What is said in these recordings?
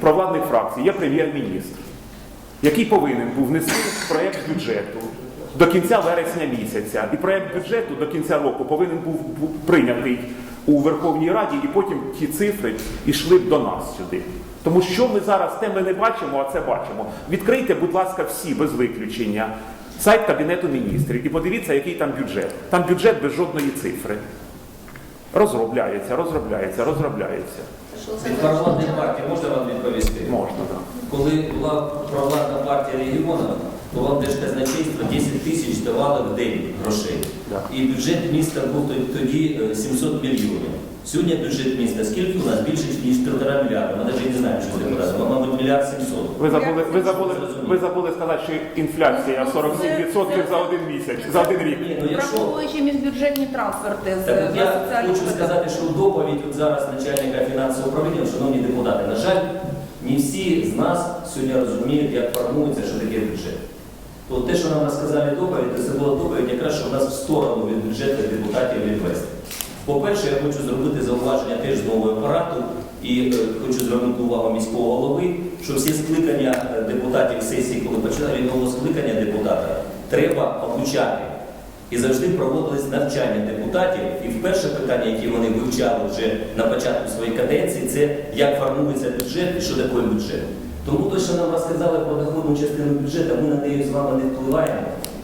провладних фракцій є прем'єр-міністр, який повинен був внести проєкт бюджету до кінця вересня місяця. І проєкт бюджету до кінця року повинен був прийнятий у Верховній Раді, і потім ті цифри йшли б до нас сюди. Тому що ми зараз те ми не бачимо, а це бачимо. Відкрийте, будь ласка, всі без виключення сайт Кабінету міністрів і подивіться, який там бюджет. Там бюджет без жодної цифри. Розробляється, розробляється, розробляється. Від провладної партії можна вам відповісти? Можна, так. Коли була провладна партія регіону, то вам Держказначейство 10 тисяч давали в день грошей. І бюджет міста був тоді- тоді е, 700 мільйонів. Сьогодні бюджет міста скільки у нас? Більше, ніж півтора мільярда. Ми навіть не знаємо, що це депутати. Мабуть, мільярд 700. Ви забули, ви забули, ви забули сказати, що інфляція 47% за один місяць, за один рік. Ні, ну якщо... Враховуючи міжбюджетні трансферти з Так от на я соціальні хочу сказати, що доповідь от зараз начальника фінансового управління, шановні депутати, на жаль, не всі з нас сьогодні розуміють, як формується, що таке бюджет. То те, що нам розказали доповідь, то це була доповідь якраз, що в нас в сторону від бюджету депутатів відвести. По-перше, я хочу зробити зауваження теж з нового апарату і е, хочу звернути увагу міського голови, що всі скликання е, депутатів сесії, коли починали від нового скликання депутата, треба обучати. І завжди проводились навчання депутатів. І перше питання, яке вони вивчали вже на початку своєї каденції, це як формується бюджет і що таке бюджет. Тому те, що нам розказали про доходну частину бюджету, ми на неї з вами не впливаємо.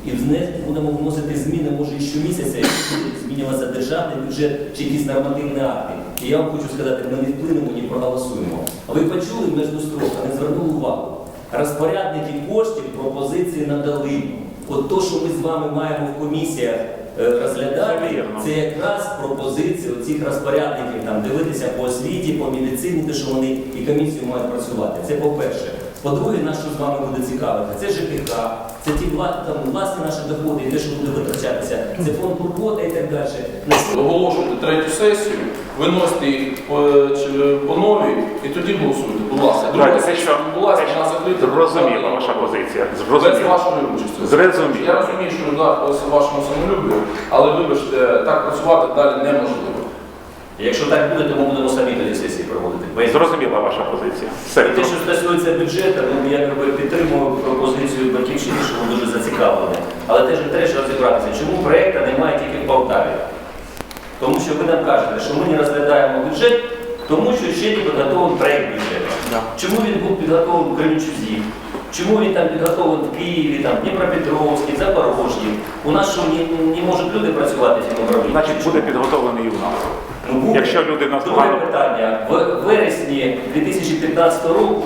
І в неї будемо вносити зміни, може, і щомісяця, якщо змінюватися державний бюджет чи якісь нормативні акти. І я вам хочу сказати, ми не вплинемо, ні проголосуємо. А ви почули між строками, звернули увагу. Розпорядники коштів пропозиції надали. От то, що ми з вами маємо в комісіях е, розглядати, Це це якраз пропозиції цих розпорядників, там дивитися по освіті, по медицині, те, що вони і комісію мають працювати. Це по-перше. По-друге, нас що з вами буде цікавити, це ЖКХ, це ті там, власні наші доходи, і те, що буде витрачатися, це фонд турбота і так далі. Оголошуйте третю сесію, виносите їх по, по новій і тоді голосуйте. Будь ласка, друга сесія що- відбулася, те, що вона закрита. Зрозуміла ваша позиція. Без вашої участі. Зрозуміло. Я розумію, що да, вашому самолюбію, але вибачте, так працювати далі неможливо. Якщо так буде, то ми будемо самі тоді сесії проводити. Зрозуміла ваша позиція. Все. І те, що стосується бюджету, ну я якби підтримую пропозицію батьківщини, що вони дуже зацікавлені. Але теж треба розібратися, чому проєкту немає тільки в Полтаві. Тому що ви нам кажете, що ми не розглядаємо бюджет, тому що ще не підготовлений проєкт бюджету. Да. Чому він був підготовлений в Кременчузі? Чому він там підготовлений в Києві, там, Дніпропетровській, Запорожжі? У нас що не, не можуть люди працювати в цьому управлінні? Значить, буде підготовлений і у нас. Ну, буде. Якщо люди нас Друге погано- питання. В вересні 2015 року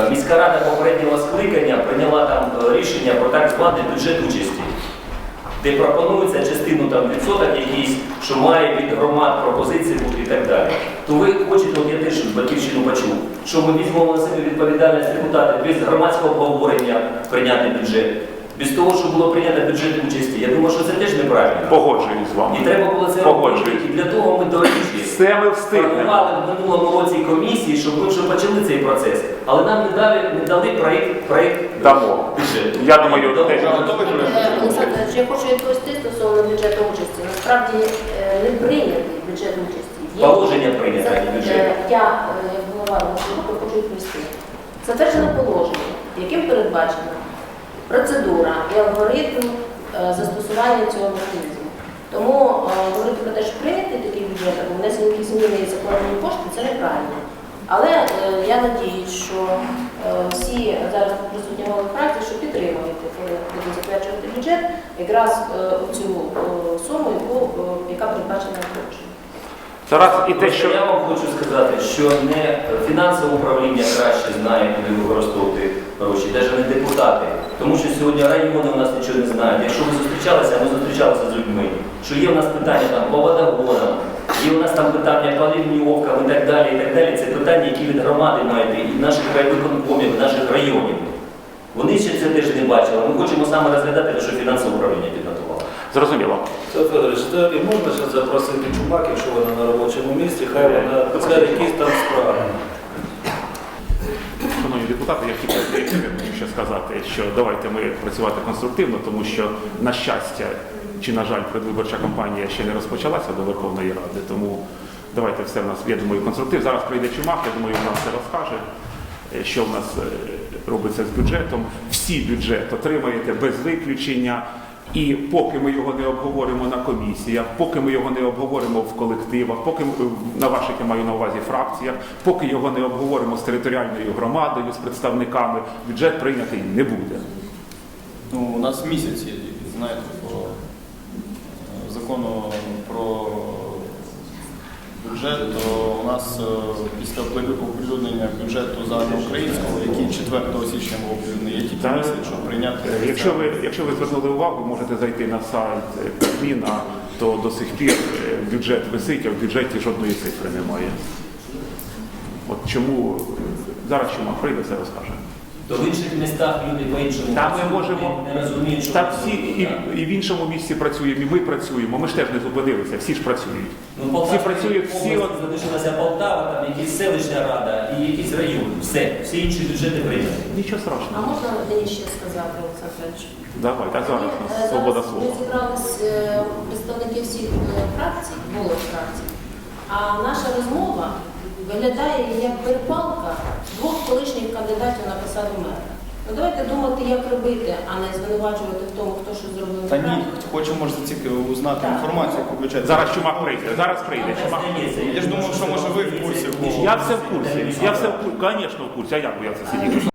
е, міська рада попереднього скликання прийняла там е, рішення про так званий бюджет участі, де пропонується частину там відсоток якийсь, що має від громад пропозиції бути і так далі. То ви хочете, от я теж батьківщину почув, що ми візьмемо на себе відповідальність депутати без громадського обговорення прийняти бюджет, без того, що було прийнято бюджет участі. Я думаю, що це теж неправильно. Погоджуюсь з вами. І треба було це робити. І для того ми дорожі. Все ми встигнемо. Формували в минулому році комісії, щоб ми вже почали цей процес. Але нам не дали, не дали проєкт, проєкт Дамо. бюджету. Я думаю, Дамо. теж. Е, Олександр, я хочу відповісти стосовно бюджету участі. Насправді е, не прийнятий бюджет участі. Є- Положення прийнято, е, Я, е, як голова Розвитку, хочу відповісти. Затверджене положення, яким передбачена процедура і алгоритм е, застосування цього механізму. Тому е, говорити про те, що прийнятий бюджет або внесені якісь зміни і закладені кошти, це неправильно. Але е, я надіюсь, що е, всі зараз присутні голови фракції, що підтримують, коли будуть затверджувати бюджет, якраз е, цю е, суму, яку, е, яка передбачена гроші. Зараз і те, що Я вам хочу сказати, що не фінансове управління краще знає, куди використовувати гроші, навіть не депутати. Тому що сьогодні райони у нас нічого не знають. Якщо ви зустрічалися, ми зустрічалися з людьми, що є у нас питання там по водогонам, є у нас там питання по і так далі, і так далі. Це питання, які від громади мають і наших райвиконкомів, наших районів. Вони ще це теж не бачили. Ми хочемо саме розглядати, те, що фінансове управління підготувало. зрозуміло. Це Федорович, взагалі можна ще запросити чумак, якщо вона на робочому місці, хай вона це якісь там справи. Шановні депутати, я хотів я хотів ще сказати, що давайте ми працювати конструктивно, тому що, на щастя, чи, на жаль, предвиборча кампанія ще не розпочалася до Верховної Ради, тому давайте все в нас, я думаю, конструктив. Зараз прийде Чумак, я думаю, він нам все розкаже, е, що в нас е, робиться з бюджетом. Всі бюджет отримаєте без виключення. І поки ми його не обговоримо на комісіях, поки ми його не обговоримо в колективах, поки ми, на ваших я маю на увазі фракціях, поки його не обговоримо з територіальною громадою, з представниками, бюджет прийнятий не буде. Ну, у нас місяць знаєте, е, закону про бюджет, то у нас е, після оприлюднення бюджету загальноукраїнського, який 4 січня був оприлюднений, є тільки місяць, щоб прийняти. Е, Якщо ви, якщо ви звернули увагу, можете зайти на сайт е, Кабміна, то до сих пір бюджет висить, а в бюджеті жодної цифри немає. От чому зараз чому прийде, це розкаже. То в інших містах люди по-іншому Там ми можемо- не розуміють, що Так всі і, і в іншому місці працюємо, і ми працюємо. Ми ж теж не зупинилися, всі ж працюють. Ну, Полтавській Всі працюють, всі от залишилася Полтава, там якась селищна рада і якийсь район. Все, всі інші бюджети прийняті. нічого А страшного. можна мені ще сказати, Олександр Федорович? Давайте, а зараз у нас е, свобода слова. Ми зібрались е, представники всіх е, фракцій, голос фракцій. А наша розмова виглядає як перепалка двох колишніх кандидатів на посаду мера. Ну давайте думати, як робити, а не звинувачувати в тому, хто що зробив Та ні, хочемо може зацікавити узнати Так. інформацію, яку бюджет. Зараз чумак прийде, зараз прийде. Чумак. Я ж думав, що може ви в курсі. Я все в курсі. Я все в курсі, звісно, в курсі. А як би я це сидів?